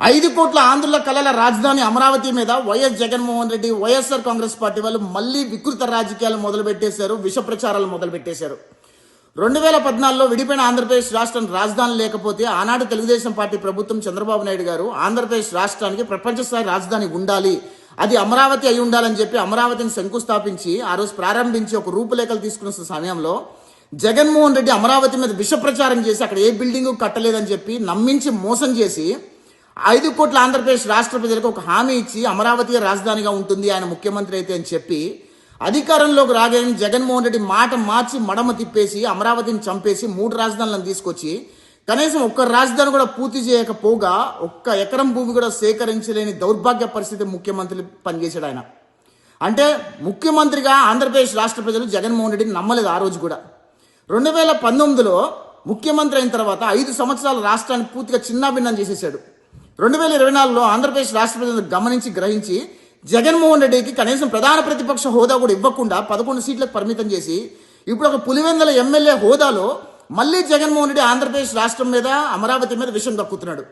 ఐదు కోట్ల ఆంధ్రుల కళల రాజధాని అమరావతి మీద YS Jaganmohan Reddy YSR Congress party వాళ్ళు మళ్ళీ వికృత రాజకీయాలు మొదలుపెట్టేశారు విష ప్రచారాలు మొదలుపెట్టేశారు. రెండు వేల పద్నాలుగులో విడిపోయిన ఆంధ్రప్రదేశ్ రాష్ట్రం రాజధాని లేకపోతే ఆనాడు తెలుగుదేశం పార్టీ ప్రభుత్వం చంద్రబాబు నాయుడు గారు ఆంధ్రప్రదేశ్ రాష్ట్రానికి ప్రపంచ స్థాయి రాజధాని ఉండాలి అది అమరావతి అయి ఉండాలని చెప్పి అమరావతిని శంకుస్థాపించి ఆ రోజు ప్రారంభించి ఒక రూపులేఖలు తీసుకున్న సమయంలో జగన్మోహన్ రెడ్డి అమరావతి మీద విష ప్రచారం చేసి అక్కడ ఏ బిల్డింగ్ కట్టలేదని చెప్పి నమ్మించి మోసం చేసి ఐదు కోట్ల ఆంధ్రప్రదేశ్ రాష్ట్ర ప్రజలకు ఒక హామీ ఇచ్చి అమరావతి రాజధానిగా ఉంటుంది ఆయన ముఖ్యమంత్రి అయితే అని చెప్పి అధికారంలోకి రాగానే జగన్మోహన్ రెడ్డి మాట మార్చి మడమ తిప్పేసి అమరావతిని చంపేసి మూడు రాజధానులను తీసుకొచ్చి కనీసం ఒక్క రాజధాని కూడా పూర్తి చేయకపోగా ఒక్క ఎకరం భూమి కూడా సేకరించలేని దౌర్భాగ్య పరిస్థితి ముఖ్యమంత్రి పనిచేశాడు ఆయన. అంటే ముఖ్యమంత్రిగా ఆంధ్రప్రదేశ్ రాష్ట్ర ప్రజలు జగన్మోహన్ రెడ్డిని నమ్మలేదు ఆ రోజు కూడా. రెండు వేల పంతొమ్మిదిలో ముఖ్యమంత్రి అయిన తర్వాత ఐదు సంవత్సరాల రాష్ట్రాన్ని పూర్తిగా చిన్నాభిన్నం చేసేసాడు రెండు వేల ఇరవై నాలుగులో ఆంధ్రప్రదేశ్ రాష్ట్ర ప్రజలు గమనించి గ్రహించి జగన్మోహన్ రెడ్డికి కనీసం ప్రధాన ప్రతిపక్ష హోదా కూడా ఇవ్వకుండా పదకొండు సీట్లకు పరిమితం చేసి ఇప్పుడు ఒక పులివెందల ఎమ్మెల్యే హోదాలో మళ్ళీ జగన్మోహన్ రెడ్డి ఆంధ్రప్రదేశ్ రాష్ట్రం మీద అమరావతి మీద విషయం దక్కుతున్నాడు.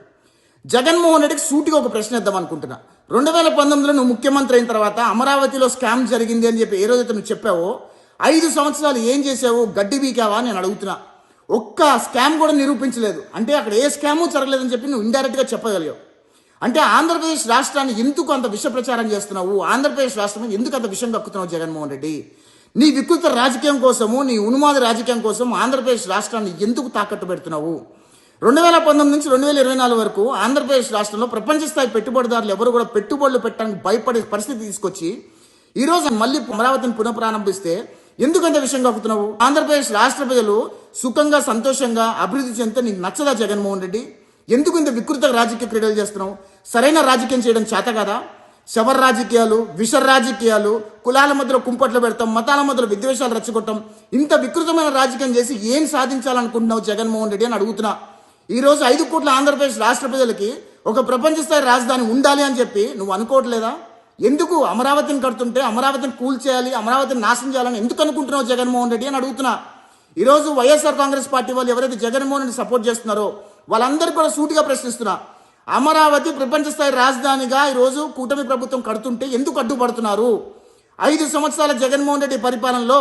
జగన్మోహన్ రెడ్డికి సూటిగా ఒక ప్రశ్న ఇద్దాం అనుకుంటున్నా. రెండు వేల పంతొమ్మిదిలో నువ్వు ముఖ్యమంత్రి అయిన తర్వాత అమరావతిలో స్కామ్ జరిగింది అని చెప్పి ఏ రోజైతే నువ్వు చెప్పావో ఐదు సంవత్సరాలు ఏం చేసావు గడ్డి బీకావా నేను అడుగుతున్నా. ఒక్క స్కామ్ కూడా నిరూపించలేదు. అంటే అక్కడ ఏ స్కాము జరగలేదని చెప్పి నువ్వు ఇండైరెక్ట్గా చెప్పగలిగావు. అంటే ఆంధ్రప్రదేశ్ రాష్ట్రాన్ని ఎందుకు అంత విష ప్రచారం చేస్తున్నావు? ఆంధ్రప్రదేశ్ రాష్ట్రం ఎందుకు అంత విషం కక్కుతున్నావు జగన్మోహన్ రెడ్డి? నీ వికృత రాజకీయం కోసము నీ ఉన్మాద రాజకీయం కోసం ఆంధ్రప్రదేశ్ రాష్ట్రాన్ని ఎందుకు తాకట్టు పెడుతున్నావు? రెండు వేల పంతొమ్మిది నుంచి రెండు వేల ఇరవై నాలుగు వరకు ఆంధ్రప్రదేశ్ రాష్ట్రంలో ప్రపంచ స్థాయి పెట్టుబడిదారులు ఎవరు కూడా పెట్టుబడులు పెట్టడానికి భయపడే పరిస్థితి తీసుకొచ్చి ఈరోజు మళ్ళీ అమరావతిని పునఃప్రారంభిస్తే ఎందుకంత విషయం కప్పుతున్నావు ఆంధ్రప్రదేశ్ రాష్ట్ర ప్రజలు సుఖంగా సంతోషంగా అభివృద్ధి చెందితే నీకు నచ్చదా జగన్మోహన్ రెడ్డి? ఎందుకు ఇంత వికృత రాజకీయ క్రీడలు చేస్తున్నావు? సరైన రాజకీయం చేయడం చేత కదా? శవర్ రాజకీయాలు విష రాజకీయాలు కులాల మధ్యలో కుంపట్లు పెడతాం మతాల మధ్యలో విద్వేషాలు రెచ్చగొట్టం. ఇంత వికృతమైన రాజకీయం చేసి ఏం సాధించాలనుకుంటున్నావు జగన్మోహన్ రెడ్డి అని అడుగుతున్నా. ఈరోజు ఐదు కోట్ల ఆంధ్రప్రదేశ్ రాష్ట్ర ప్రజలకి ఒక ప్రపంచ స్థాయి రాజధాని ఉండాలి అని చెప్పి నువ్వు అనుకోవట్లేదా? ఎందుకు అమరావతిని కడుతుంటే అమరావతిని కూల్ చేయాలి అమరావతిని నాశనం చేయాలని ఎందుకు అనుకుంటున్నావు జగన్మోహన్ రెడ్డి అని అడుగుతున్నా. ఈరోజు వైఎస్ఆర్ కాంగ్రెస్ పార్టీ వాళ్ళు ఎవరైతే జగన్మోహన్ రెడ్డి సపోర్ట్ చేస్తున్నారో వాళ్ళందరూ కూడా సూటిగా ప్రశ్నిస్తున్నా. అమరావతి ప్రపంచ స్థాయి రాజధానిగా ఈరోజు కూటమి ప్రభుత్వం కడుతుంటే ఎందుకు అడ్డుపడుతున్నారు? ఐదు సంవత్సరాల జగన్మోహన్ రెడ్డి పరిపాలనలో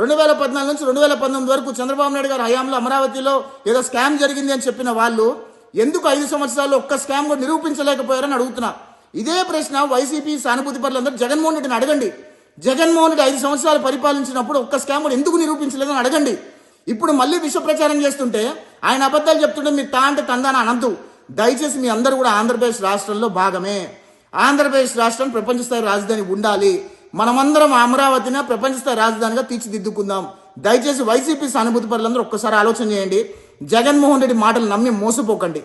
రెండు వేల పద్నాలుగు నుంచి రెండు వేల పంతొమ్మిది వరకు చంద్రబాబు నాయుడు గారి హయాంలో అమరావతిలో ఏదో స్కామ్ జరిగింది అని చెప్పిన వాళ్ళు ఎందుకు ఐదు సంవత్సరాల్లో ఒక్క స్కామ్ కూడా నిరూపించలేకపోయారని అడుగుతున్నా. ఇదే ప్రశ్న వైసీపీ సానుభూతి పరులందరూ జగన్మోహన్ రెడ్డిని అడగండి. జగన్మోహన్ రెడ్డి ఐదు సంవత్సరాలు పరిపాలించినప్పుడు ఒక్క స్కామ్ ఎందుకు నిరూపించలేదని అడగండి. ఇప్పుడు మళ్ళీ విష ప్రచారం చేస్తుంటే ఆయన అబద్ధాలు చెప్తుంటే మీరు తా అంటే తందాన అనంతు దయచేసి మీ అందరూ కూడా ఆంధ్రప్రదేశ్ రాష్ట్రంలో భాగమే. ఆంధ్రప్రదేశ్ రాష్ట్రం ప్రపంచ స్థాయి రాజధాని ఉండాలి. మనమందరం అమరావతిని ప్రపంచ స్థాయి రాజధానిగా తీర్చిదిద్దుకుందాం. దయచేసి వైసీపీ సానుభూతి పరులందరూ ఒక్కసారి ఆలోచన చేయండి. జగన్మోహన్ రెడ్డి మాటలు నమ్మి మోసపోకండి.